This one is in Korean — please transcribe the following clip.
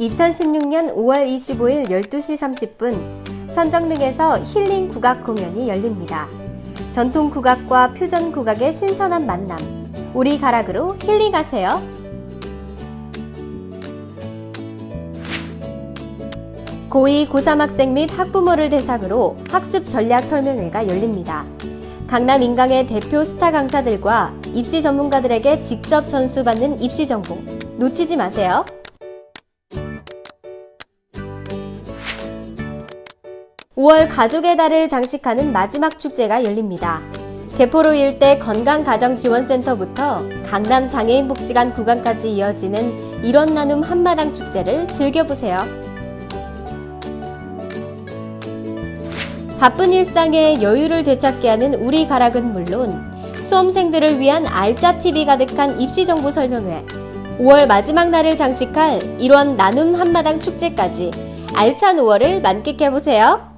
2016년 5월 25일 12시 30분 선정릉에서 힐링 국악 공연이 열립니다. 전통 국악과 퓨전 국악의 신선한 만남. 우리 가락으로 힐링하세요. 고2, 고3 학생 및 학부모를 대상으로 학습 전략 설명회가 열립니다. 강남 인강의 대표 스타 강사들과 입시 전문가들에게 직접 전수받는 입시 정보 놓치지 마세요. (5월) 가족의 달을 장식하는 마지막 축제가 열립니다. 개포로 일대 건강가정지원센터부터 강남 장애인 복지관 구간까지 이어지는 일원 나눔 한마당 축제를 즐겨보세요. 바쁜 일상에 여유를 되찾게 하는 우리 가락은 물론 수험생들을 위한 알짜 TV 가득한 입시 정보 설명회, 5월 마지막 날을 장식할 1원 나눔 한마당 축제까지 알찬 5월을 만끽해 보세요.